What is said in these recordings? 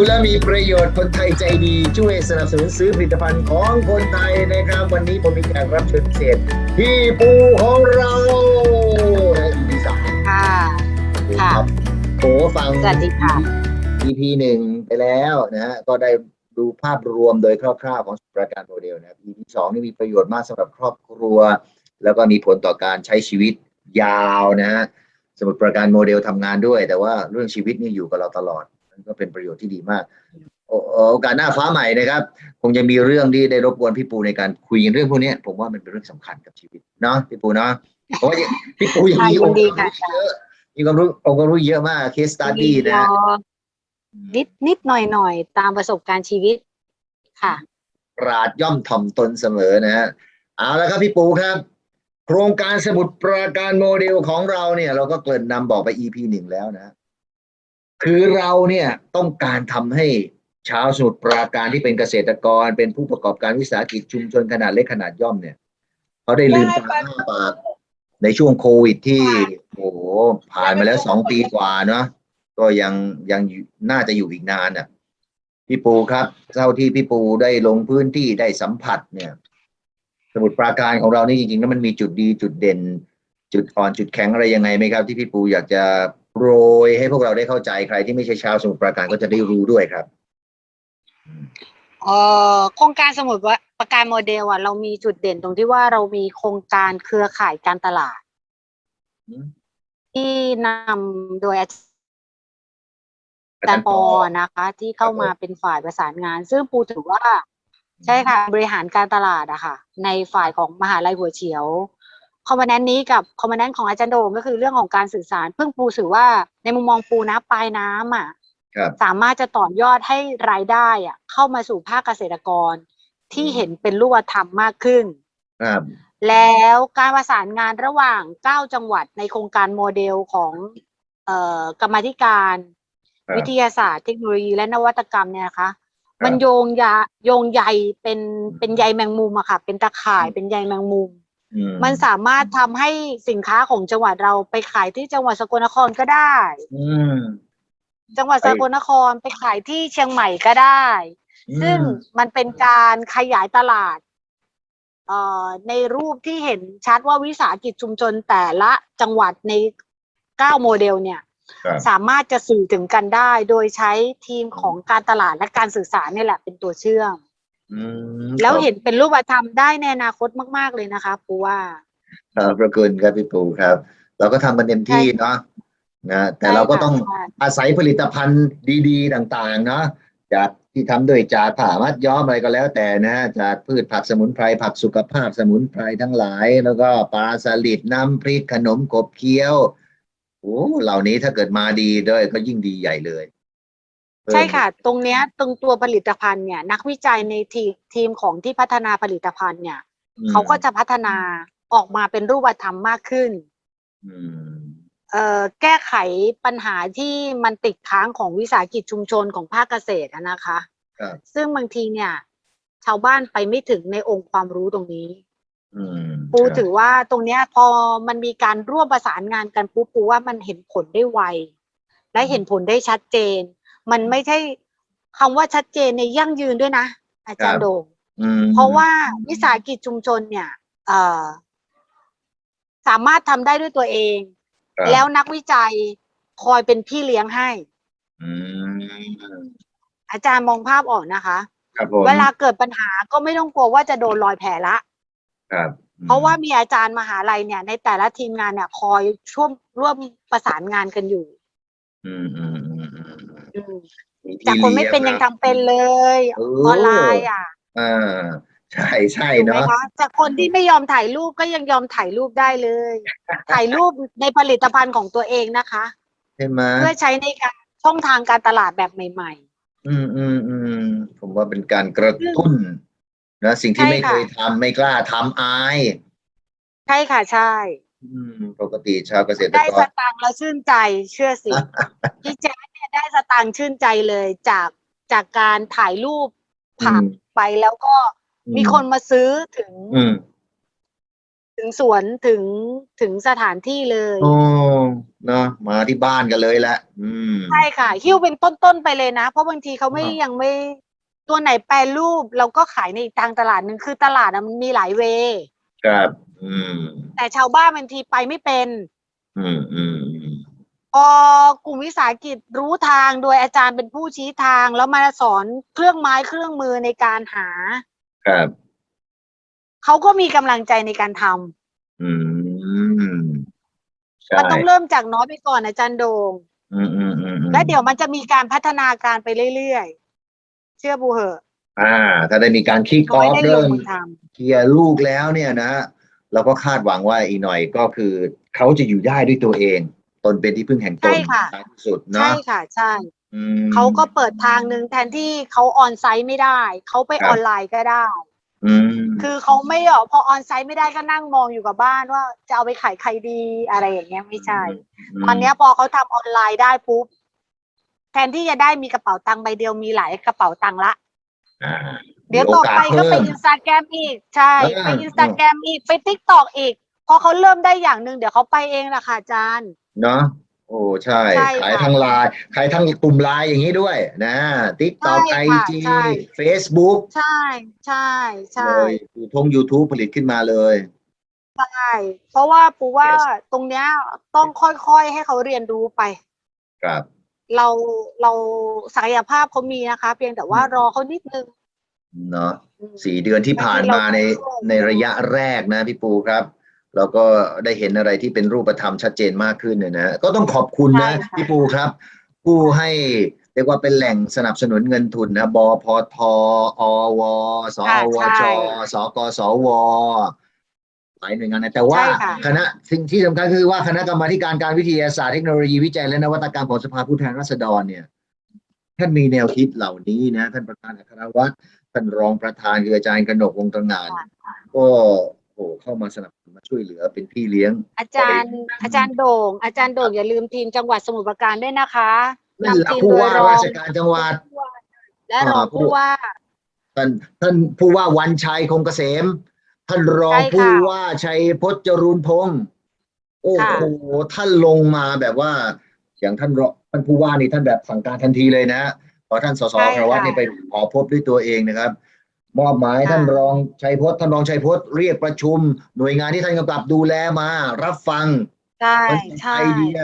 ดูได้ดูดีดูแล้วมีประโยชน์คนไทยใจดีช่วยสนับสนุนซื้อผลิตภัณฑ์ของคนไทยนะครับวันนี้ผมมีแขกรับเชิญพิเศษพี่ปูของเราใน EP สามค่ะค่ะครับโอ้ฟังสวัสดีค่ะ EP หนึ่งไปแล้วนะฮะก็ได้ดูภาพรวมโดยคร่าวๆของสมุทรปราการโมเดลนะครับ EP สองนี่มีประโยชน์มากสำหรับครอบครัว แล้วก็มีผลต่อการใช้ชีวิตยาวนะฮะสมุทรปราการโมเดลทำงานด้วย แต่ว่าเรื่องชีวิตนี่อยู่กับเราตลอดมัน ก็เป็นประโยชน์ที่ดีมากโอโอกาสหน้าฟ้าใหม่นะครับ คงจะมีเรื่องที่ได้รบกวนพี่ปูในการคุยเรื่องพวกเนี้ยผมว่ามันเป็นเรื่องสำคัญกับชีวิตเนาะพี่ปูเนาะเพราะว่าพี่ปูยังมีค่ะยิองนค์ดีความค่ะรู้เยอะมีความรู้องค์ความรู้เยอะมาก case study นะนิดนิดหน่อยหน่อยตามประสบการณ์ชีวิตค่ะ ปราดย่อมถ่อมตนเสมอนะฮะเอาละครับพี่ปูครับ โครงการสมุดปราการโมเดลของเราเนี่ย เราก็เกริ่นนำบอกไป EP หนึ่งแล้วนะ คือเราเนี่ยต้องการทำให้ชาวสมุทรปราการที่เป็นเกษตรกร เป็นผู้ประกอบการวิสาหกิจชุมชนขนาดเล็กขนาดย่อมเนี่ยเขาได้ลืมตาอ้าปากในช่วงโควิดที่โอ้โหผ่านมาแล้วสองปีกว่าเนาะก็ยังยังน่าจะอยู่อีกนานอะพี่ปูครับเท่าที่พี่ปูได้ลงพื้นที่ได้สัมผัสเนี่ย สมุดปราการของเรานี่จริงๆแล้วมันมีจุดดีจุดเด่น จุดอ่อนจุดแข็งอะไรยังไงไหมครับ ที่พี่ปูอยากจะ โปรยให้พวกเราได้เข้าใจใครที่ไม่ใช่ชาวสมุทรปราการก็จะได้รู้ด้วยครับเอ่อโครงการสมุดว่าประการโมเดลอะเรามีจุดเด่นตรงที่ว่าเรามีโครงการเครือข่ายการตลาด ที่นำโดยอาจารย์ปอนะคะ ที่เข้ามาเป็นฝ่ายประสานงาน ซึ่งปูถือว่า ใช่ค่ะ บริหารการตลาดอะค่ะ ในฝ่ายของมหาลัยหัวเฉียว คอมมานแนนนี้กับคอมมานแนนของอาจารย์โดมก็คือเรื่องของการสื่อสารเพิ่งปูถือว่าในมุมมองปูนะปลายน้ำอะครับสามารถจะต่อยอดให้รายได้อะเข้ามาสู่ภาคเกษตรกรที่เห็นเป็นรูปธรรมมากขึ้นครับแล้วการประสานงานระหว่าง 9 จังหวัดในโครงการโมเดลของเอ่อกรรมาธิการครับวิทยาศาสตร์เทคโนโลยีและนวัตกรรมเนี่ยนะคะครับมันโยงยาโยงใยเป็นเป็นใยแมงมุมอะค่ะ เป็นตะข่ายเป็นใยแมงมุมอื มันสามารถทำให้สินค้าของจังหวัดเราไปขายที่จังหวัดสกลนครก็ได้ อืมจังหวัดไปสกลนครไปขายที่เชียงใหม่ก็ได้ ซึ่งมันเป็นการขยายตลาดเอ่อในรูปที่เห็นชัดว่าวิสาหกิจชุมชนแต่ละจังหวัดในเก้าโมเดลเนี่ยครับสามารถจะสื่อถึงกันได้ โดยใช้ทีมของการตลาดและการสื่อสารนี่แหละเป็นตัวเชื่อมอืม แล้วเห็นเป็นรูปธรรมได้ในอนาคตมาก ๆเลยนะคะปูว่าขอบพระคุณครับพี่ปูครับ เราก็ทำมันเต็มที่เนาะนะแต่เราก็ต้องใช่ค่ะอาศัยผลิตภัณฑ์ดี ๆ ต่างๆ เนาะจากที่ทำโดวยจากผ้ามัดย้อมอะไรก็แล้วแต่นะจากพืชผักสมุนไพรผักสุขภาพสมุนไพรทั้งหลาย แล้วก็ปลาสลิดน้ำพริกขนมกบเคี้ยวโอ้เหล่านี้ถ้าเกิดมาดีด้วยก็ยิ่งดีใหญ่เลย ใช่ค่ะ ตรงเนี้ยตรงตัวผลิตภัณฑ์เนี่ยนักวิจัยในทีมทีมของที่พัฒนาผลิตภัณฑ์เนี่ยอืมเขาก็จะพัฒนาออกมาเป็นรูปธรรมมากขึ้น อืมเอ่อแก้ไขปัญหาที่มันติดค้างของวิสาหกิจชุมชนของภาคเกษตรอะนะคะ ครับซึ่งบางทีเนี่ย ชาวบ้านไปไม่ถึงในองค์ความรู้ตรงนี้ อืมปูครับถือว่าตรงเนี้ยพอมันมีการร่วมประสานงานกันปุ๊บปูว่ามันเห็นผลได้ไว และเห็นผลได้ชัดเจน มันไม่ใช่คำว่าชัดเจนในยั่งยืนด้วยนะ อาจารย์โดงอืมเพราะว่าวิสาหกิจชุมชนเนี่ยเอ่อสามารถทำได้ด้วยตัวเองครับแล้วนักวิจัยคอยเป็นพี่เลี้ยงให้อืมอาจารย์มองภาพออกนะคะครับผมเวลาเกิดปัญหาก็ไม่ต้องกลัวว่าจะโดนรอยแผลละครับเพราะว่ามีอาจารย์มหาลัยเนี่ย ในแต่ละทีมงานเนี่ย คอยช่วมร่วมประสานงานกันอยู่ อืม จากคนไม่เป็นลี้ยังทำเป็นเลยเอออนไลน์อะอ่าใช่ใช่ถูกไหมเนาะคะจากคนที่ไม่ยอมถ่ายรูปก็ยังยอมถ่ายรูปได้เลย ถ่ายรูปในผลิตภัณฑ์ของตัวเองนะคะใช่ไหมเพื่อใช้ในการช่องทางการตลาดแบบใหม่อืมอืมอืมผมว่าเป็นการกระตุ้นนะสิ่งที่ใช่ไม่ค่ะเคยทำไม่กล้าทำอายๆใช่ค่ะใช่ อืม ปกติชาวเกษตรได้กสรตางค์แล้วชื่นใจเชื่อสิพี่แจ๊ดเนี่ย ได้สตางค์ชื่นใจเลยจากจากการถ่ายรูปผักอืมไปแล้วก็มีคนมาซื้อถึงอืมถึงสวนถึงถึงสถานที่เลยโอ้เนาะมาที่บ้านกันเลยแหละอืมใช่ค่ะหิ้วเป็นต้นๆไปเลยนะ เพราะบางทีเขาไม่อ่ายัยังไม่ตัวไหนแปรรูปเราก็ขายในอีกทางตลาดหนึ่งคือตลาดอะมันมีหลายเวย์ครับ อืม แต่ชาวบ้านบางทีไปไม่เป็น อืมอืม อืมพอกลุ่มวิสาหกิจรู้ทางโดยอาจารย์เป็นผู้ชี้ทางแล้วมาสอนเครื่องไม้เครื่องมือในการหา ครับ เขาก็มีกำลังใจในการทำอืมใช่มันต้องเริ่มจากน้อยไปก่อนอาจารย์โดง อืมอืมอืมอืมและเดี๋ยวมันจะมีการพัฒนาการไปเรื่อยๆ เชื่อบูเหอะอ่า ถ้าได้มีการคิกน้ออยอฟได้ลเริ่งมมือทเคลียร์ลูกแล้วเนี่ยนะเราก็คาดหวังว่าอีกหน่อยก็คือเขาจะอยู่ได้ด้วยตัวเอง ตนเป็นที่พึ่งแห่งตนท้ายที่สุดำใช่เนาะค่ะ ใช่ อืม เขาก็เปิดทางหนึ่งแทนที่เขาออนไซต์ไม่ได้ เขาไปครับ ออนไลน์ก็ได้ อืม คือเขาไม่ออกพอออนไซต์ไม่ได้ก็นั่งมองอยู่กับบ้านว่าจะเอาไปขายใครดีอะไรอย่างเงี้ยไม่ใช่มตอนเนี้ยพอเขาทำออนไลน์ได้ปุ๊บแทนที่จะได้มีกระเป๋าตังค์ใบเดียวมีหลายกระเป๋าตังค์ละ อ่าเดี๋ยวต่อไปก็ไปมีโอกาสเพิ่มอินสตาแกรมอีกใช่อ่าไปอินสตาแกรมอีกไปทิกตอกอีก พอเขาเริ่มได้อย่างหนึ่งเดี๋ยวเขาไปเองแหละค่ะอาจารย์ เนาะโอ้ใช่ ใช่ขายค่ะทางไลน์ขายทางกลุ่มไลน์อย่างนี้ด้วยนะติ๊กต็อกไอใช่ค่ะจีใช่ เฟซบุ๊กใช่ใช่ใช่เลยยูทงยูทูบผลิตขึ้นมาเลย ใช่เพราะว่าปูว่า Yes ตรงเนี้ยต้องค่อยๆให้เขาเรียนรู้ไป ครับเราเราศักยภาพเขามีนะคะ เพียงแต่ว่าอืมรอเขานิดนึงเนาะอืมสี่เดือนที่ผ่านมาในบางทีเราก็ในระยะแรกนะพี่ปูครับ เราก็ได้เห็นอะไรที่เป็นรูปธรรมชัดเจนมากขึ้นเนี่ยนะก็ต้องขอบคุณนะใช่ค่ะพี่ปูครับ ผู้ให้เรียกว่าเป็นแหล่งสนับสนุนเงินทุนนะบพทอวสอวจสกสวหลายหน่วยงานนะแต่ว่าใช่ค่ะคณะสิ่งที่สำคัญคือว่าคณะกรรมาธิการการวิทยาศาสตร์เทคโนโลยีวิจัยและนวัตกรรมของสภาผู้แทนราษฎรเนี่ยท่านมีแนวคิดเหล่านี้นะ ท่านประธานอัครวัตรท่านรองประธานคืออาจารย์กนกวงศ์ตระหงาน ก็ โอ้เข้ามาสนับสนุนมาช่วยเหลือเป็นพี่เลี้ยง อาจารย์อาจารย์โด่ง อาจารย์โด่งอย่าลืมทีมจังหวัดสมุทรปราการด้วยนะคะนั่นแหละทีมผู้โดว่ายรองราชการจังหวัด และรองอ่าผู้ผู้ว่า ท่านท่านผู้ว่าวันชัยคงเกษม ท่านรองใช่ค่ะผู้ว่าชัยพจน์จรูนพงศ์โอ้ค่ะโหท่านลงมาแบบว่า อย่างท่านรองท่านผู้ว่านี่ท่านแบบสั่งการทันทีเลยนะพอท่านสสใช่ครวัตรค่ะนี่ไปขอพบด้วยตัวเองนะครับ มอบหมายค่ะท่านรองชัยพจน์ท่านรองชัยพจน์เรียกประชุม หน่วยงานที่ท่านกำกับดูแลมา รับฟังใช่มันเป็นใช่ไอเดีย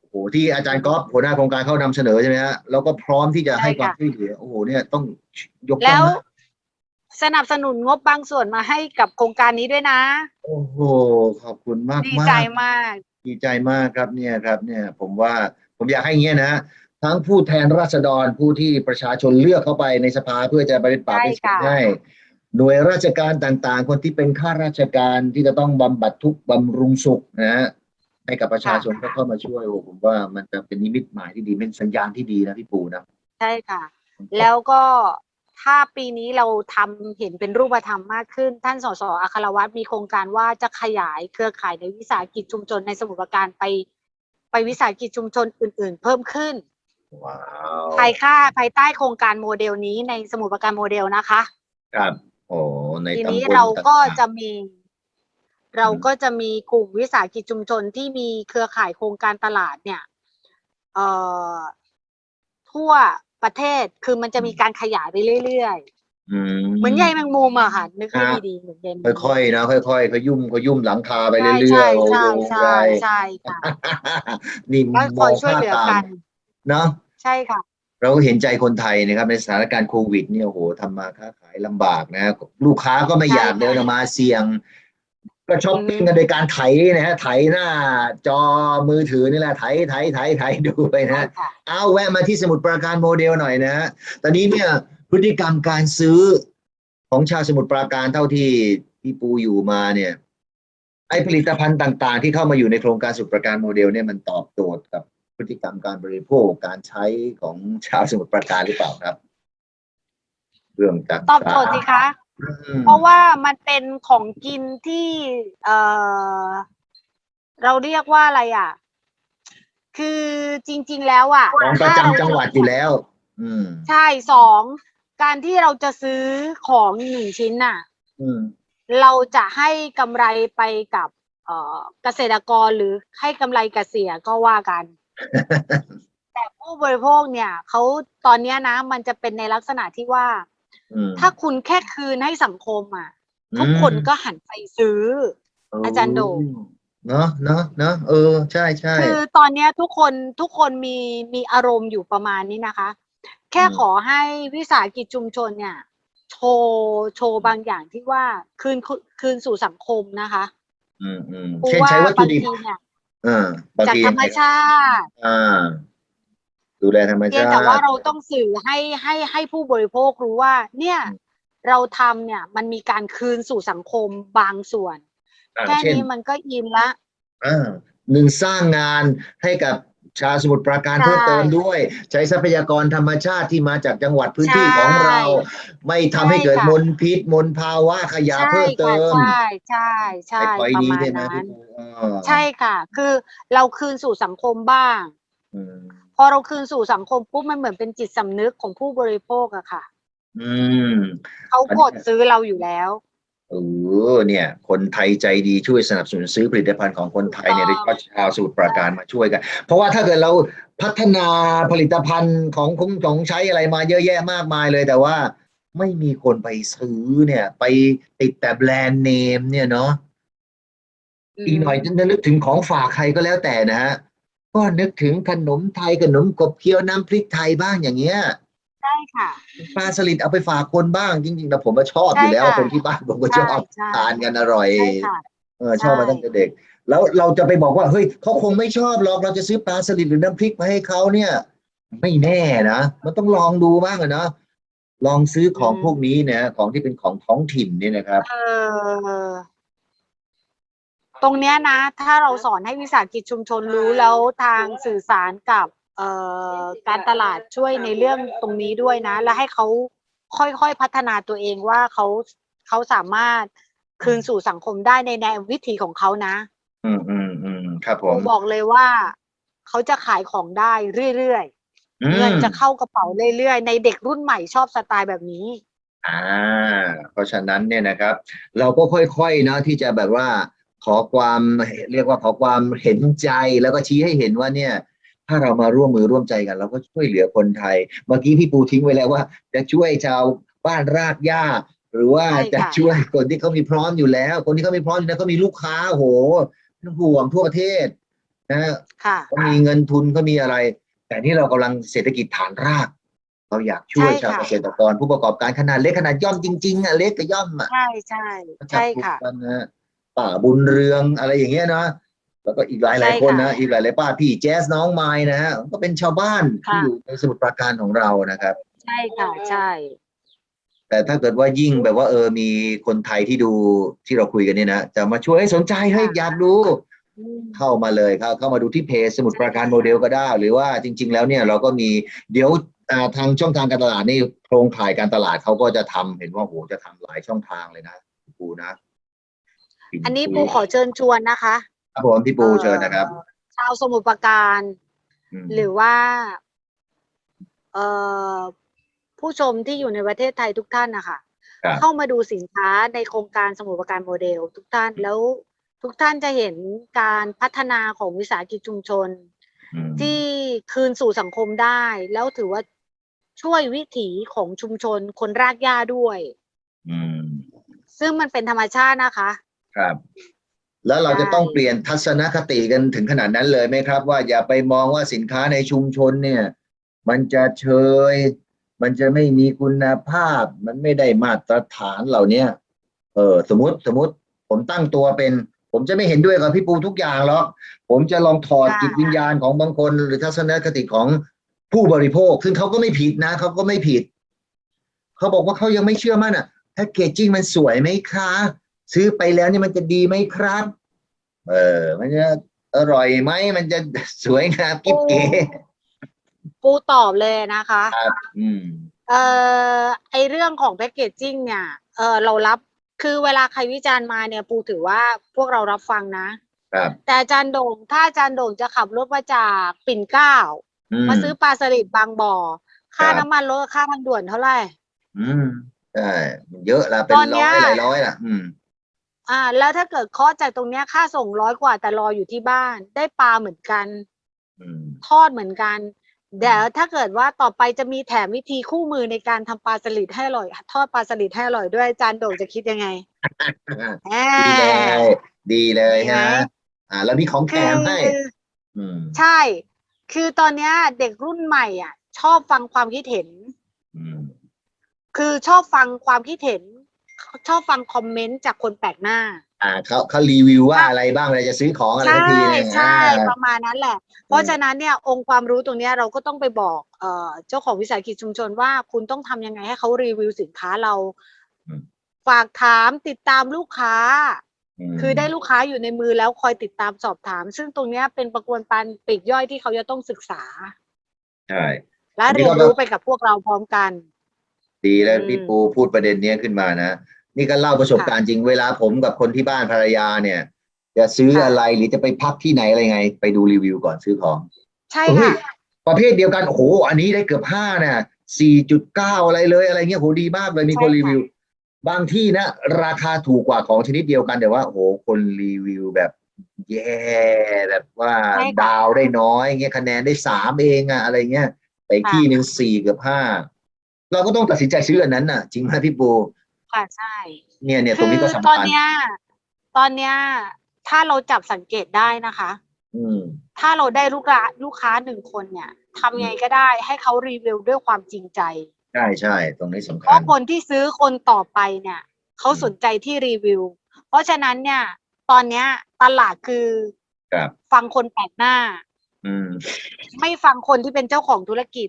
โอ้โหที่อาจารย์ก๊อฟหัวหน้าโครงการเข้านำเสนอใช่ไหมฮะแล้วก็พร้อมที่จะให้ความช่วยเหลือโอ้โหเนี่ยต้องยกย่แล้องวนะสนับสนุนงบบางส่วนมาให้กับโครงการนี้ด้วยนะ โอ้โหขอบคุณมากดีมากใจมาก ดีใจมากครับเนี่ยครับ เนี่ย ผมว่าผมอยากให้อย่างเงี้ยนะ ทั้งผู้แทนราษฎรผู้ที่ประชาชนเลือกเข้าไปในสภาเพื่อจะไปเป็นปากใช่เป็นเสียงค่ะให้หน่วยราชการต่างๆ คนที่เป็นข้าราชการที่จะต้องบำบัดทุกข์บำรุงสุขนะฮะให้กับประชาชนก็เข้ามาช่วยโอ้ผมว่ามันจะเป็นนิมิตหมายที่ดีเป็นสัญญาณที่ดีนะพี่ปูนะใช่ค่ะ แล้วก็ถ้าปีนี้เราทำเห็นเป็นรูปธรรมมากขึ้น ท่านสสอัครวัตรมีโครงการว่าจะขยายเครือข่ายในวิสาหกิจชุมชนในสมุทรปราการไป ไปวิสาหกิจชุมชนอื่น ๆ เพิ่มขึ้นว้าว ภายค่าภายใต้โครงการโมเดลนี้ในสมุทรปราการโมเดลนะคะ ครับโอ้ในทีตำนี้บลเราก็ต่างๆจะมี เราก็จะมีกลุ่มวิสาหกิจชุมชนที่มีเครือข่ายโครงการตลาดเนี่ยเอ่อทั่วประเทศคือมันจะมีการขยายไปเรื่อยอืมๆเหมือนใยแมงมุมอะค่ะนึกให้ครับดีๆเหมือนใยแมงมุมค่อยๆนะค่อยๆเขายุ่มเขายุ่มหลังคาไปเรื่ใช่อยๆโอ้ใช่โหใช่ใหญ่ใช่ค่ะนี่ก็มคออยงช่วยภาพเหลือตากัมน เนาะใช่ค่ะ เราก็เห็นใจคนไทยนะครับ ในสถานการณ์โควิดเนี่ยโอ้โหทำมาค้าขายลำบากนะ ลูกค้าก็ไม่ใช่อยากค่ะเดินออกมาเสี่ยง ก็ช้อปปิ้งอืมกันโดยการไถนะฮะไถหน้า จอมือถือนี่แหละไถไถไถไถดูไปนะใช่ค่ะเอาแวะมาที่สมุทรปราการโมเดลหน่อยนะฮะตอนนี้เนี่ยพฤติกรรมการซื้อของชาวสมุทรปราการเท่าที่พี่ปูอยู่มาเนี่ยไอผลิตภัณฑ์ต่าง ๆ ที่เข้ามาอยู่ในโครงการสมุทรปราการโมเดลเนี่ยมันตอบโจทย์กับ พฤติกรรมการบริโภคการใช้ของชาวสมุทรปราการหรือเปล่าครับ เรื่องจากตอบโจทย์สิคะอืมเพราะว่ามันเป็นของกินที่เออเราเรียกว่าอะไรอะ คือจริง ๆ แล้วอะของประจำจังหวัดอยู่แล้ว อืม ใช่สองการที่เราจะซื้อของหนึ่งชิ้นน่ะอืมเราจะให้กำไรไปกับเอ่อเกษตรกรหรือให้กำไรกับเสียก็ว่ากัน แต่ผู้บริโภคเนี่ยเขาตอนเนี้ยนะ มันจะเป็นในลักษณะที่ว่าอืมถ้าคุณแค่คืนให้สังคมอะทุกคนก็หันไปซื้อ อาจารย์โด่งเนาะเนาะเนาะเออ ใช่ใช่คือตอนเนี้ยทุกคนทุกคนมีมีอารมณ์อยู่ประมาณนี้นะคะ แค่อืมขอให้วิสาหกิจชุมชนเนี่ย โชว์โชว์บางอย่างที่ว่าคืนคืนสู่สังคมนะคะ อืมอืมเพราะเช่นว่าใช้วัตถุบางดิบทีเนี่ย อ่าบางจากทีธรรมชาติ อ่า ดูแลธรรมเพียงชาติแต่ว่าเราต้องสื่อให้ให้ให้ผู้บริโภครู้ว่า เนี่ยเราทำเนี่ย มันมีการคืนสู่สังคมบางส่วน อ่าแค่เช่น นี้มันก็อินละ อ่าหนึ่งสร้างงานให้กับ ชาวสมุทรปราการใช่เพิ่มเติมด้วย ใช้ทรัพยากรธรรมชาติที่มาจากจังหวัดพื้นที่ใช่ของเรา ไม่ทำให้เกิดใช่ค่ะมลพิษมลภาวะขยะใช่เพิ่มเติค่ะมใช่ใช่ใช่ไอ้ปล่อยประดีมาณใช่ไหมนั้พี่นปูอ่าใช่ค่ะ คือเราคืนสู่สังคมบ้างอืมพอเราคืนสู่สังคมปุ๊บมันเหมือนเป็นจิตสำนึกของผู้บริโภคอะค่ะ อืมเขาอันนี้กดซื้อเราอยู่แล้ว เออเนี่ย คนไทยใจดีช่วยสนับสนุนซื้อผลิตภัณฑ์ของคนไทยเนี่ยโดถูยกเฉต้องพาะชาวสมุทรปราการมาช่วยกัน เพราะว่าถ้าเกิดเราพัฒนาผลิตภัณฑ์ของคุ้มของใช้อะไรมาเยอะแยะมากมายเลย แต่ว่าไม่มีคนไปซื้อเนี่ย ไปติดแต่แบรนด์เนม เนี่ยเนาะอีกหน่อยจะนึกถึงของฝากใครก็แล้วแต่นะฮะก็นึกถึงขนมไทยขนมกบเคี้ยวน้ำพริกไทยบ้างอย่างเงี้ย ใช่ค่ะ ปลาสลิดเอาไปฝากคนบ้างจริงๆนะผมก็ชอบอยู่แล้ว ใช่ค่ะคนที่บ้านผมก็ชอบใช่ทานกันอร่อย ใช่ค่ะ เออชอบมาใช่ตั้งแต่เด็ก แล้วเราจะไปบอกว่าเฮ้ยเขาคงไม่ชอบหรอกเราจะซื้อปลาสลิดหรือน้ำพริกมาให้เขาเนี่ย ไม่แน่นะมันต้องลองดูบ้างอะเนาะลองซื้อของพวกนี้นะของที่เป็นของท้องถิ่นเนี่ยนะครับ เออตรงเนี้ยนะ ถ้าเราสอนให้วิสาหกิจชุมชนรู้แล้วทางสื่อสารกับเอ่อ การตลาดช่วยในเรื่องตรงนี้ด้วยนะ แล้วให้เขาค่อยๆพัฒนาตัวเองว่าเขาเขาสามารถคืนสู่สังคมได้ในแนววิถีของเขานะ อืมอืมอืมครับผผมมบอกเลยว่าเขาจะขายของได้เรื่อยอืๆมเงินจะเข้ากระเป๋าเรื่อยๆ ในเด็กรุ่นใหม่ชอบสไตล์แบบนี้ อ่า เพราะฉะนั้นเนี่ยนะครับ เราก็ค่อยๆนะที่จะแบบว่าขอความเรียกว่าขอความเห็นใจแล้วก็ชี้ให้เห็นว่าเนี่ย ถ้าเรามาร่วมมือร่วมใจกันเราก็ช่วยเหลือคนไทย เมื่อกี้พี่ปูทิ้งไว้แล้วว่า จะช่วยชาวบ้านรากหญ้า หรือว่าใช่ค่ะจะช่วยคนที่เขามีพร้อมอยู่แล้ว คนที่เขามีพร้อมอยู่แล้วเขามีลูกค้าโอ้โหไม่ต้องห่วงทั่วประเทศนะค่ะเขามีเงินทุนเขามีอะไร แต่นี่เรากำลังเศรษฐกิจฐานราก เราอยากช่วยใช่ชาวค่ะเกษตรกรผู้ประกอบการขนาดเล็กขนาดย่อมจริงๆอะเล็กกับย่อมอะใช่ใช่ใช่ค่ะจับกลุ่มกันนะป่าบุญเรืองอะไรอย่างเงี้ยนะ แล้วก็อีกหลายหลายใช่คนค่ะนะอีกหลายหลายป้าพี่แจ๊สน้องไม้นะฮะก็เป็นชาวบ้านที่ค่ะอยู่ในสมุทรปราการของเรานะครับ ใช่ค่ะใช่ แต่ถ้าเกิดว่ายิ่งแบบว่าเออมีคนไทยที่ดูที่เราคุยกันเนี่ยนะจะมาช่วยให้สนใจเฮ้ยค่ะอยากดูอืมเข้ามาเลยครับเข้ามาดูที่เพจสมุดปราการโมเดลก็ได้ หรือว่าจริง ๆ แล้วเนี่ยเราก็มีเดี๋ยวอ่าทางช่องทางการตลาดนี่โครงข่ายการตลาดเขาก็จะทำเห็นว่าโหจะทำหลายช่องทางเลยนะพี่ปูนะ อันนี้ปูขอเชิญชวนนะคะ ครับผมพี่ปูเชิญนะครับเอ่อชาวสมุทรปราการมหรือว่า เอ่อผู้ชมที่อยู่ในประเทศไทยทุกท่านนะคะครับเข้ามาดูสินค้าในโครงการสมุทรปราการโมเดล ทุกท่านแล้วทุกท่านจะเห็นการพัฒนาของวิสาหกิจชุมชนอืมที่คืนสู่สังคมได้ แล้วถือว่าช่วยวิถีของชุมชนคนรากหญ้าด้วยอืมซึ่งมันเป็นธรรมชาตินะคะ ครับ แล้วเราใช่จะต้องเปลี่ยนทัศนคติกันถึงขนาดนั้นเลยไหมครับ ว่าอย่าไปมองว่าสินค้าในชุมชนเนี่ย มันจะเชย มันจะไม่มีคุณภาพ มันไม่ได้มาตรฐานเหล่าเนี้ยเออสมมติสมมติ ผมตั้งตัวเป็น ผมจะไม่เห็นด้วยกับพี่ปูทุกอย่างหรอกผมจะลองถอดค่ะจิตวิญญาณของบางคน หรือทัศนคติของผู้บริโภคซึ่งเขาก็ไม่ผิดนะเขาก็ไม่ผิด เขาบอกว่าเขายังไม่เชื่อมั่นอะแพคเกจจิ้งมันสวยไหมคะ ซื้อไปแล้วนี่มันจะดีไหมครับ เออ มันจะอร่อยไหมมันจะสวยงามกิ๊บเก๋ปูตอบเลยนะคะครับอืมเอ่อไอเรื่องของแพคเกจจิ้งเนี่ย เออเรารับคือเวลาใครวิจารณ์มาเนี่ย ปูถือว่าพวกเรารับฟังนะ ครับ แต่อาจารย์โด่งถ้าอาจารย์โด่งจะขับรถมาจากปิ่นเกล้าอืม มาซื้อปลาสลิดบางบ่อ ค่าครับ น้ำมันรถกับค่าทางด่วนเท่าไหร่ อืมใช่มันเยอะละเป็นตอนเนี้ร้อยย หลายร้อยละอืม อ่า แล้วถ้าเกิดเคาะจากตรงเนี้ยค่าส่งร้อยกว่าแต่รออยู่ที่บ้าน ได้ปลาเหมือนกัน อืม ทอดเหมือนกันเดี๋ยวถ้าเกิดว่าต่อไปจะมีแถมวิธีคู่มือในการทำปลาสลิดให้อร่อยทอดปลาสลิดให้อร่อยด้วยอาจารย์โด่งจะคิดยังไงแหดีเลยมดีเลยดีไหม ฮะอ่า แล้วมีของแถคือมให้อืม ใช่ คือตอนเนี้ยเด็กรุ่นใหม่อะ ชอบฟังความคิดเห็น อืม คือชอบฟังความคิดเห็น ชอบฟังคอมเมนต์จากคนแปลกหน้า อ่าเขาเขารีวิวว่าอะไรบ้างเวลาจะซื้อของอะไรใช่สักทีเนี่ยใช่อ่า ประมาณนั้นแหละ เพราะฉะนั้นเนี่ยองค์ความรู้ตรงเนี้ยเราก็ต้องไปบอกเอ่อเจ้าของวิสาหกิจชุมชนว่าคุณต้องทำยังไงให้เขารีวิวสินค้าเรา อืม ฝากถามติดตามลูกค้า ม คือได้ลูกค้าอยู่ในมือแล้วคอยติดตามสอบถาม ซึ่งตรงเนี้ยเป็นประกวนปันปลีกย่อยที่เขาจะต้องศึกษา ใช่ และอันนี้เรียก็นรู้ไปกับพวกเราพร้อมกัน ดีแล้วอืมพี่ปูพูดประเด็นเนี้ยขึ้นมานะนี่ก็เล่าประสบการณ์จริงเวลาผมกับคนที่บ้านภรรยาเนี่ยจะซื้อค่ะอะไรหรือจะไปพักที่ไหนอะไรไง ไปดูรีวิวก่อนซื้อของ ใช่เฮ้ยค่ะ ประเภทเดียวกันโอ้โหอันนี้ได้เกือบห้าเนี่ยสี่จุดเก้าอะไรเลยอะไรเงี้ยโหดีมากเลยมีคนใช่ค่ะรีวิว บางที่นะ ราคาถูกกว่าของชนิดเดียวกันแต่ว่าโอ้โหคนรีวิวแบบแย่แบบว่าใช่ค่ะดาวได้น้อยเงี้ยคะแนนได้สามเองอะอะไรเงี้ยแต่อีกค่ะที่หนึ่งสี่เกือบห้า เราก็ต้องตัดสินใจซื้ออันนั้นน่ะ จริงไหมพี่ปูค่ะใช่เนี่ยเนี่ยตรคืงนี้ก็ตสำอนคัญเนี้ยตอนเนี้ยถ้าเราจับสังเกตได้นะคะ อืม ถ้าเราได้ลูกค้าลูกค้าหนึ่งคนเนี่ยทำยังไงก็ได้ให้เขารีวิวด้วยความจริงใจ ใช่ใช่ตรงนี้สำเพคัญ ราะคนที่ซื้อคนต่อไปเนี่ยเขาอืมสนใจที่รีวิว เพราะฉะนั้นเนี่ย ตอนเนี้ยตลาดคือครับ ฟังคนแปลกหน้า อืม ไม่ฟังคนที่เป็นเจ้าของธุรกิจ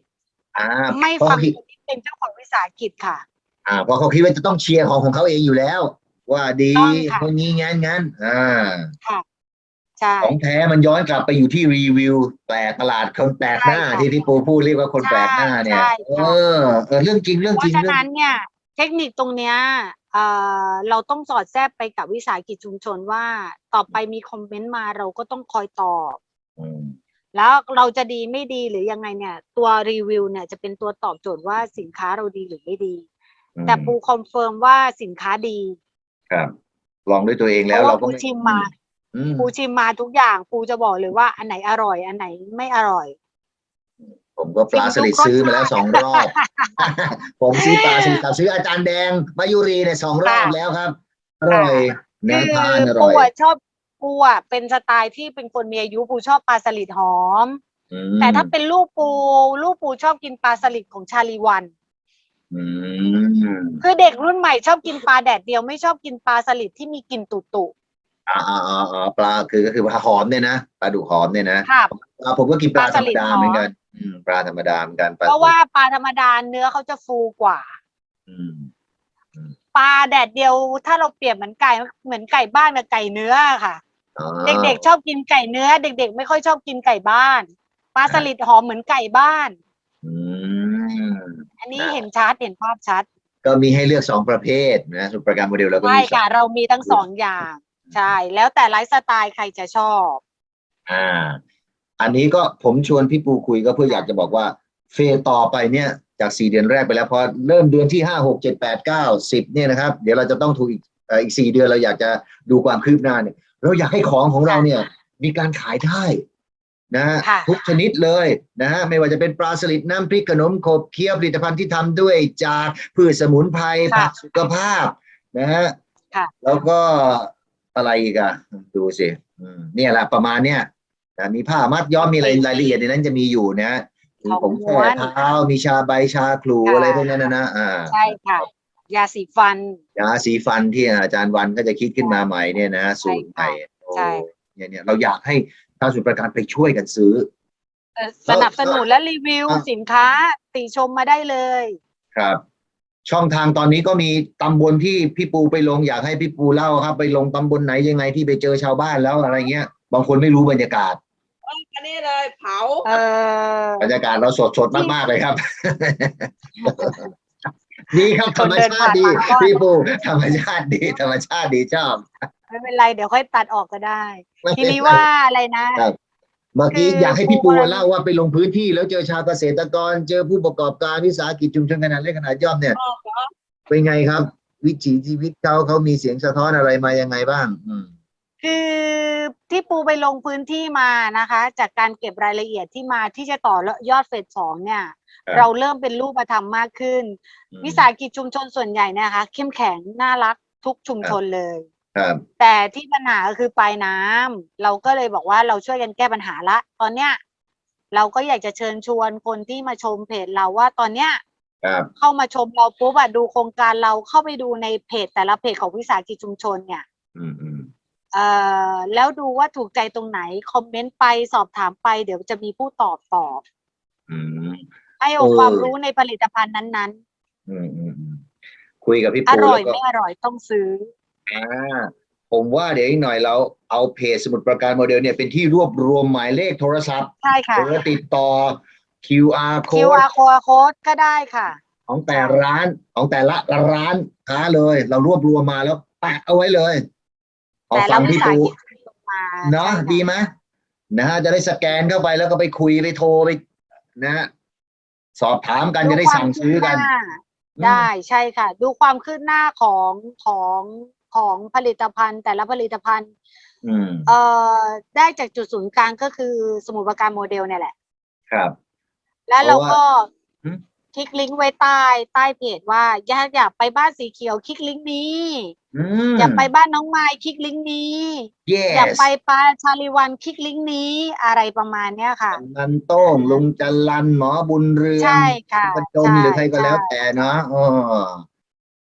อ่าไม่เพราะฟังเขาคิดคนที่เป็นเจ้าของวิสาหกิจค่ะ อ่าเพราะเขาคิดว่าจะต้องเชียร์ของของเขาเองอยู่แล้ว ว่าดีต้องค่ะคนนี้งั้นงั้นอ่าค่ะใช่ของแท้มันย้อนกลับไปอยู่ที่รีวิวแปลกตลาดคนแปลกหน้าใช่ค่ะที่พี่ปูพูดเรียกว่าคนแปลกหน้าเนี่ยใช่เอใช่อเออเรื่องจริงเรื่องเพจริราะงฉะเรื่องนั้นเนี่ย เทคนิคตรงเนี้ยเอ่อเราต้องสอดแทรกไปกับวิสาหกิจชุมชนว่า ต่อไปมีคอมเมนต์มาเราก็ต้องคอยตอบอืม แล้วเราจะดีไม่ดีหรือยังไงเนี่ย ตัวรีวิวเนี่ยจะเป็นตัวตอบโจทย์ว่าสินค้าเราดีหรือไม่ดีอืมแต่ปูคอนเฟิร์มว่าสินค้าดีครับลองด้วยตัวเองเพแล้วราะว่าเราก็ปูไม่ชิมมาอืมปูชิมมาทุกอย่างปูจะบอกเลยว่าอันไหนอร่อย อันไหนไม่อร่อย ผมก็ปลาสลิดชิมทุกรสซื้อมาแล้วสองรอบ ผมซื้อปลาสลิดกับซื้ออาจารย์แดงมายุรีเนี่ยสองรอบค่ะแล้วครับอร่อยคืนะอทานอปูร่อยอะชอบ ปูอะเป็นสไตล์ที่เป็นคนมีอายุปูชอบปลาสลิดหอม อืมแต่ถ้าเป็นลูกปู ลูกปูชอบกินปลาสลิดของชาลีวัน อืมคือเด็กรุ่นใหม่ชอบกินปลาแดดเดียวไม่ชอบกินปลาสลิดที่มีกลิ่นตุตุอ่าอ่าอ่าอ่าปลาคือก็คือปลาหอมเนี่ยนะปลาดุกหอมเนี่ยนะค่ะอ่าผมก็กินปลาปลาธสรรลิมดดาหอม เหมือนกันอืมปลาธรรมดาเหมือนกันปลาเพราะว่าปลาธรรมดาเนื้อเขาจะฟูกว่า อืมปลาแดดเดียวถ้าเราเปรียบเหมือนไก่เหมือนไก่บ้านกับไก่เนื้อค่ะอ๋อ เด็กๆชอบกินไก่เนื้อ เด็ก ๆ ไม่ค่อยชอบกินไก่บ้านปลาสลิดหอมเหมือนไก่บ้านอืมอันนี้อ่าเห็นชัดเห็นภาพชัด ก็มีให้เลือกสองประเภทนะสุดประการโมเดลเราก็ใช่มีสอค่ะงเรามีทั้งสองอย่าง ใช่ แล้วแต่ไลฟ์สไตล์ใครจะชอบ อ่า อันนี้ก็ผมชวนพี่ปูคุยก็เพื่ออยากจะบอกว่า เฟสต่อไปเนี่ยจากสี่เดือนแรกไปแล้วพอเริ่มเดือนที่ห้าหกเจ็ดแปดเก้าสิบเนี่ยนะครับ เดี๋ยวเราจะต้องถูกอีกเอ่ออีกสี่เดือนเราอยากจะดูความคืบหน้าเนี่ย เราอยากให้ของของเราเนี่ยมีการขายได้นะฮะค่ะทุกชนิดเลยนะฮะไม่ว่าจะเป็นปลาสลิดน้ำพริกขนมขบเคี้ยวผลิตภัณฑ์ที่ทำด้วยจากพืชสมุนไพรค่ะผักสุขภาพนะฮะค่ะแล้วก็อะไรอีกอะดูสิอืมเนี่ยแหละประมาณเนี้ยนะมีผ้ามัดย้อมมีอะไรรายละเอียดในนั้นจะมีอยู่นะมีผงแช่เท้ามีชาใบชาครูอะไรพวกนั้นนะนะอ่าใช่ค่ะ ยาสีฟัน ยาสีฟันที่อาจารย์วันก็จะคิดขึ้นมาใหม่เนี่ยนะสูตรใหม่โอ้ใช่เนี่ยเนี่ยเราอยากให้ทางศูนย์ประกันไปช่วยกันซื้อเอ่อสนับสนุนและรีวิวอะสินค้าติชมมาได้เลย ครับ ช่องทางตอนนี้ก็มีตำบลที่พี่ปูไปลงอยากให้พี่ปูเล่าครับ ไปลงตำบลไหนยังไงที่ไปเจอชาวบ้านแล้วอะไรเงี้ย บางคนไม่รู้บรรยากาศอันนี้เลยเผาเออบรรยากาศเราสดสดๆมาก ๆ เลยครับ ดีครับธรรมชาติดีพี่ปูธรรมชาติดีธรรมชาติดีชอบไม่เป็นไรเดี๋ยวค่อยตัดออกก็ได้ ทีนี้ว่าอะไรนะครับเมื่อกี้คืออยากให้พี่ปูปูว่าเล่าว่าไปลงพื้นที่แล้วเจอชาวเกษตรกร เจอผู้ประกอบการวิสาหกิจชุมชนขนาดเล็กขนาดย่อมเนี่ยออกเหรอเป็นไงครับ วิถีชีวิตเขาเขามีเสียงสะท้อนอะไรมายังไงบ้าง อืมคือที่ปูไปลงพื้นที่มานะคะ จากการเก็บรายละเอียดที่มาที่จะต่อยอดเฟสสองเนี่ยครับ เราเริ่มเป็นรูปธรรมมากขึ้นอืมวิสาหกิจชุมชนส่วนใหญ่เนยนะคะ เข้มแข็งน่ารักทุกชุมชนเลยครับแต่ที่ปัญหาก็คือปลายน้ำเราก็เลยบอกว่าเราช่วยกันแก้ปัญหาละ ตอนเนี้ยเราก็อยากจะเชิญชวนคนที่มาชมเพจเราว่าตอนเนี้ยครับเข้ามาชมเราปุ๊บอะดูโครงการเราเข้าไปดูในเพจแต่ละเพจของวิสาหกิจชุมชนเนี่ยอืมอืมเอ่อแล้วดูว่าถูกใจตรงไหน คอมเมนต์ไปสอบถามไป เดี๋ยวจะมีผู้ตอบตอบอืม ให้องค์เออความรู้ในผลิตภัณฑ์นั้นอืมอืมอืมคุยกับพี่ๆอปูร่อยแล้วก็ไม่อร่อยต้องซื้ออ่าผมว่าเดี๋ยวอีกหน่อยเราเอาเพจสมุดประการโมเดลเนี่ยเป็นที่รวบรวมหมายเลขโทรศัพท์ใช่ค่ะเบอร์ติดต่อ QR code QR code code ก็ได้ค่ะ ของแต่ร้านของแต่ละร้านค้าเลย เรารวบรวมมาแล้วแปะเอาไว้เลยเอาแต่ฟัละงวิพี่สาหปูกิจลงมาเนาะใช่ค่ดีไหมนะฮะจะได้สแกนเข้าไปแล้วก็ไปคุยไปโทรไปนะฮะ สอบถามกันจะได้สั่งซื้อกันดูความคืบหาได้ใช่ค่ะ ดูความคืบหน้าของของของผลิตภัณฑ์ แต่ละผลิตภัณฑ์อืมเอ่อได้จากจุดศูนย์กลางก็คือสมุดประการโมเดลเนี่ยแหละ ครับ แล้วเราก็อืมค ลิกลิงก์ไว้ใต้ ใต้เพจว่าอยากอยากไปบ้านสีเขียวคลิกลิงก์นี้ อืม อยากไปบ้านน้องไม้คลิกลิงก์นี้ yes อยากไปปาชาลีวันคลิกลิงก์นี้อะไรประมาณเนี้ยค่ะกำนันโต้งลุงจันลันหมอบุญเรืองใช่ค่ะประจมใช่หรือใครก็แล้วใช่ แต่เนาะเออ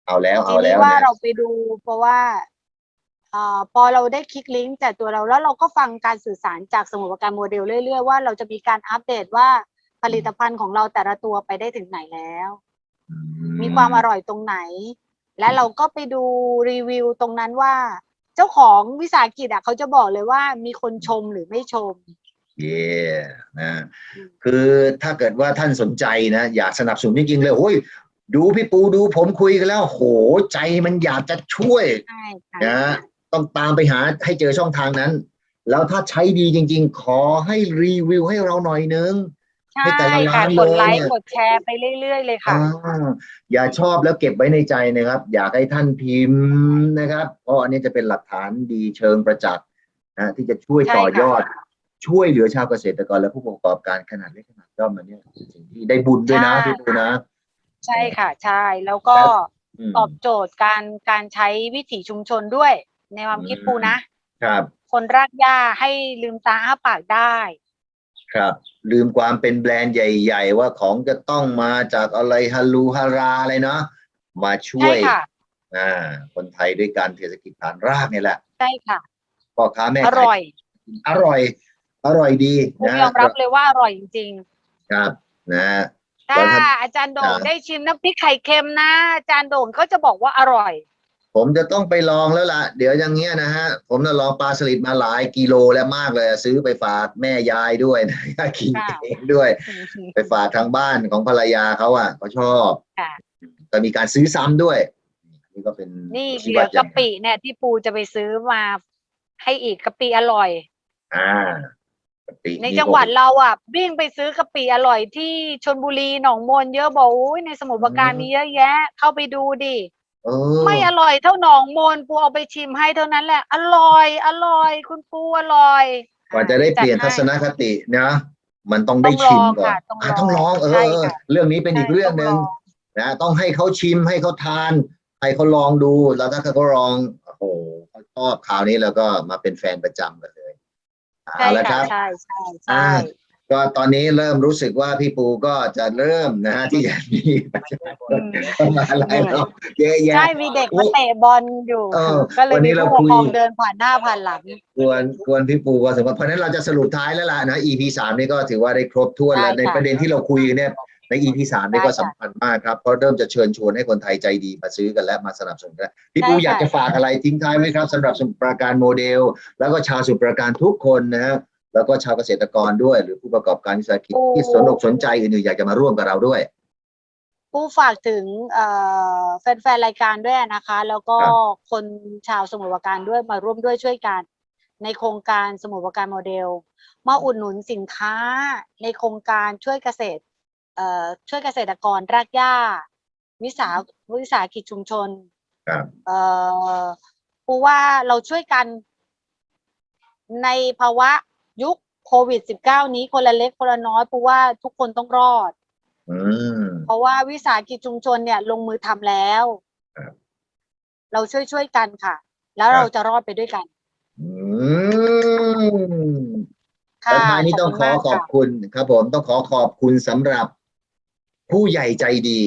เอาแล้วทีเอาแล้นี้วว่านะเราไปดูเพราะว่าเอ่อพอเราได้คลิกลิงก์จากตัวเราแล้วเราก็ฟังการสื่อสารจากสมุดประการโมเดลเรื่อยๆว่าเราจะมีการอัปเดตว่า ผลิตภัณฑ์ของเราแต่ละตัวไปได้ถึงไหนแล้วอืมีความอร่อยตรงไหน และเราก็ไปดูรีวิวตรงนั้นว่า เจ้าของวิสาหกิจอะเขาจะบอกเลยว่ามีคนชมหรือไม่ชมเย่นะอืมคือถ้าเกิดว่าท่านสนใจนะ อยากสนับสนุนจริงๆเลยโอ้ยดูพี่ปูดูผมคุยกันแล้ว โหใจมันอยากจะช่วยใช่ค่ะนะต้องตามไปหาให้เจอช่องทางนั้น แล้วถ้าใช้ดีจริง ๆ ขอให้รีวิวให้เราหน่อยนึง ใช่ให้แต่ละร้าค่ะ นกดไลเลยค์ เนี่ย กดแชร์ไปเรื่อย ๆ เลยค่ะ อ่าอย่าชอบแล้วเก็บไว้ในใจนะครับ อยากให้ท่านพิมพ์นะครับ เพราะอันนี้จะเป็นหลักฐานดีเชิงประจักษ์นะที่จะช่วยใช่ต่อยอดค่ะช่วยเหลือชาวเกษตรกรและผู้ประกอบการขนาดเล็กขนาดย่อมมันเนี่ยเป็นสิ่งที่ได้บุญด้วยนะใช่ พี่ปูนะ ใช่ค่ะ ใช่ แล้วก็ครับ อืม ตอบโจทย์การการใช้วิถีชุมชนด้วย ในความคิดอืมปูนะ ครับ คนรากหญ้าให้ลืมตาอ้าปากได้ ครับลืมความเป็นแบรนด์ใหญ่ ๆ ว่าของจะต้องมาจากอะไรฮาลูฮาราอะไรเนาะมาช่วใช่ยค่ะอ่าคนไทยด้วยการเศรษฐกิจฐานรากเนี่ยแหละใช่ค่ะ พ่อค้าแม่อขายร่อยอร่อย อร่อยดีปูนะยอมรับเลยว่าอร่อยจริงครับนะ ๆ ถ้าแล้วท่านอาจารย์โด่งครับ ได้ชิมน้ำพริกไข่เค็มนะ อาจารย์โด่งเขาจะบอกว่าอร่อย ผมจะต้องไปลองแล้วล่ะ เดี๋ยวอย่างเงี้ยนะฮะ ผมจะลองปลาสลิดมาหลายกิโลแล้วมากเลย ซื้อไปฝากแม่ยายด้วยนะกินค่ะเองด้วย ไปฝากทางบ้านของภรรยาเขาอะเขาชอบค่ะก็มีการซื้อซ้ำด้วย นี่ก็เป็นนี่ชีเหลืวัอตรอกะย่างปิเนี่ยที่ปูจะไปซื้อมาให้อีกกะปิอร่อย อ่ากะปิในจังหวัดเราอะวิ่งไปซื้อกะปิอร่อยที่ชนบุรีหนองมนเยอะบอกอุ้ยในสมุทรปราการมีเยอะแยะ เข้าไปดูดิเออ ไม่อร่อยเท่าหนองมนปูเอาไปชิมให้เท่านั้นแหละ อร่อย อร่อย คุณปูอร่อยกว่าจะได้เปลี่ยนทัศนจัดให้คตินะมันต้องได้ชิมก่อนต้องลองอะค่ะต้องลองเอใช่อค่ะเรื่องนี้เป็นอีกเรื่องหนึ่งใช่นะต้องให้เขาชิมให้เขาทาน ให้เขาลองดูแล้วถ้าเขาลองโอ้โหเขาชอบคราวนี้แล้วก็มาเป็นแฟนประจำกันเลยใช่เอาละคค่ะรับใช่ใช่ใช่อ่า ก็ตอนนี้เริ่มรู้สึกว่าพี่ปูก็จะเริ่มนะฮะที่จะมีประชาชนเข้ามาไล่เราเยอะแยะใช่มีเด็กมาเตะบอลอยู่เออก็เลยวันนี้มีเราผู้ปกครองคุยเดินผ่านหน้าผ่านหลังกวนกวนพี่ปูก็สมควรเพราะฉะนั้นเราจะสรุปท้ายแล้วล่ะนะ EP สามนี่ก็ถือว่าได้ครบถ้วนแล้วได้ในค่ะประเด็นที่เราคุยกันเนี่ยใน EP สามนี่ก็ได้ค่ะสำคัญมากครับเพราะเริ่มจะเชิญชวนให้คนไทยใจดีมาซื้อกันและมาสนับสนุนกันพี่ปูได้ค่ะอยากจะฝากอะไรทิ้งท้ายไหมครับสำหรับสมุทรปราการโมเดล แล้วก็ชาวสมุทรปราการทุกคนนะฮะ แล้วก็ชาวเกษตรกรด้วย หรือผู้ประกอบการวิสาหกิจที่สนอกสนใจอื่นๆอยากจะมาร่วมกับเราด้วย ผู้ฝากถึงเอ่อแฟนๆรายการด้วยนะคะ แล้วก็ครับคนชาวสมุทรปราการด้วยมาร่วมด้วยช่วยกัน ในโครงการสมุทรปราการโมเดล มาอุดหนุนสินค้าในโครงการช่วยเกษตรเอ่อช่วยเกษตรกรรากหญ้า วิสาวิสาหกิจชุมชนครับเอ่อปูว่าเราช่วยกันในภาวะ ยุคโควิด -19 นี้คนละเล็กคนละน้อยปูว่าทุกคนต้องรอดอืมเพราะว่าวิสาหกิจชุมชนเนี่ยลงมือทำแล้วครับเราช่วยช่วยๆกันค่ะ แล้วครับเราจะรอดไปด้วยกันอืมค่ะแล้วท้ายนี้ต้องขอณมากขอบค่ะคุณครับ ผมต้องขอขอบคุณสำหรับผู้ใหญ่ใจดี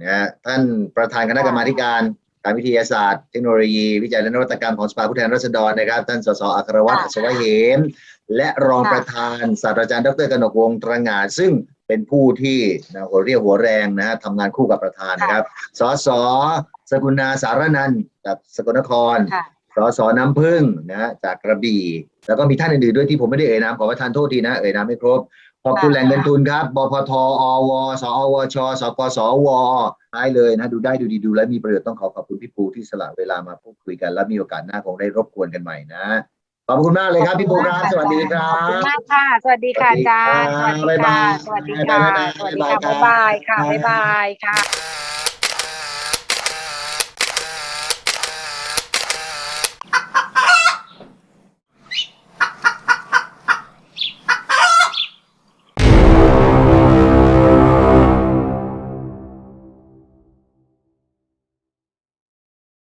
นะฮะท่านประธานคณะกรรมาธิการการวิทยาศาสตร์ เทคโนโลยี วิจัยและนวัตกรรมของสภาผู้แทนราษฎรนะครับ ท่านสสอัครวัฒน์ค่ะอัศวเหม และรองค่ะประธานศาสตราจารย์ดรกนกวงศ์ตระหงานซึ่งเป็นผู้ที่นะหัวเรียวหัวแรงนะฮะทำงานคู่กับประธานนะครับ สสสกุณาสารนันท์จากสกลนครค่ะสสน้ำพึ่งนะฮะจากกระบี่ แล้วก็มีท่านอื่นๆด้วยที่ผมไม่ได้เอ่ยนามขอประทานโทษทีนะ เอ่ยนามไม่ครบ ขอบคุณค่ะแหล่งเงินทุนครับ บพทอว สอวช สกสวท้ายเลยนะ ดูได้ดูดีดูและมีประโยชน์ต้องขอขอบคุณพี่ปูที่สละเวลามาพูดคุยกัน แล้วมีโอกาสหน้าคงได้รบกวนกันใหม่นะ ขอบคุณมากเลยครับพี่ปูครับสวัสดีครัขอบคุณบ มากค่ะ สวัสดีค่ะอาจารย์สวัสดีครับสวัสดีค่ะบ๊ายบายสวัสดีค่ะบ๊ายบายบ๊ายบายค่ะครับบ๊ายบายค่ะ